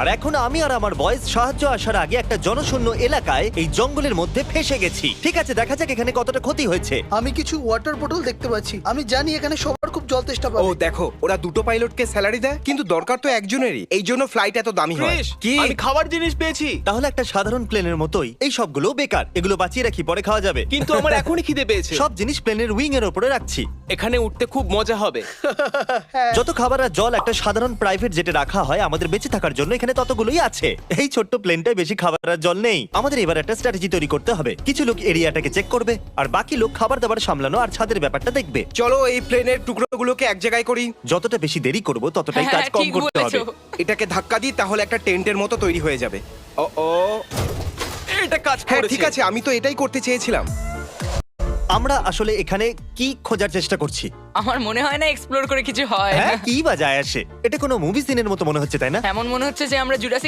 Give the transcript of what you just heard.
আর এখন আমি আর আমার বয়স সাহায্য আসার আগে একটা জনশূন্য এলাকায় এই জঙ্গলের মধ্যে ফেসে গেছি। ঠিক আছে, দেখা যাক এখানে কতটা ক্ষতি হয়েছে। আমি কিছু ওয়াটার বোটল দেখতে পাচ্ছি। আমি জানি এখানে খুব জল তেষ্টা ও পাবে দেখো ওরা দুটো পাইলটকে স্যালারি দেয় কিন্তু দরকার তো একজনেরই। এই জন্য ফ্লাইট এত দামি হয়। ক্রিস কি? আমি খাবার জিনিস পেয়েছি। তাহলে একটা সাধারণ প্লেনের মতোই এই সবগুলো বেকার। এগুলো বাঁচিয়ে রাখি পরে খাওয়া যাবে। কিন্তু আমার এখনই খিদে পেয়েছে। সব জিনিস প্লেনের উইং এর উপরে রাখছি। এখানে উঠতে খুব মজা হবে। যত খাবার আর জল একটা সাধারণ প্রাইভেট জেটে রাখা হয় আমাদের বেঁচে থাকার জন্য এখানে ততগুলোই আছে। এই ছোট্ট প্লেনটায় বেশি খাবার আর জল নেই। আমাদের এবার একটা স্ট্র্যাটেজি তৈরি করতে হবে। কিছু লোক এরিয়াটাকে চেক করবে আর বাকি লোক খাবার দাবার সামলানো আর ছাদের ব্যাপারটা দেখবে। চলো এই প্লেনের টুকরোগুলোকে এক জায়গায় করি। যতটা বেশি দেরি করব ততটাই হ্যাঁ, কাজ কম ঠিক করতে হবে। বলেছ। এটাকে ধাক্কা দিই তাহলে একটা টেন্টের মতো তৈরি হয়ে যাবে। ও ও এটা কাজ হ্যাঁ করেছে। ঠিক আছে আমি তো এটাই করতে চেয়েছিলাম। আমরা আসলে এখানে কি খোঁজার চেষ্টা করছি? আমার মনে হয় না এক্সপ্লোর করে কিছু হয়। হ্যাঁ কি বা যায় আসে? এটা কোনো মুভি সিনের মতো মনে হচ্ছে তাই না? এমন মনে হচ্ছে যে আমরা জুরাসিক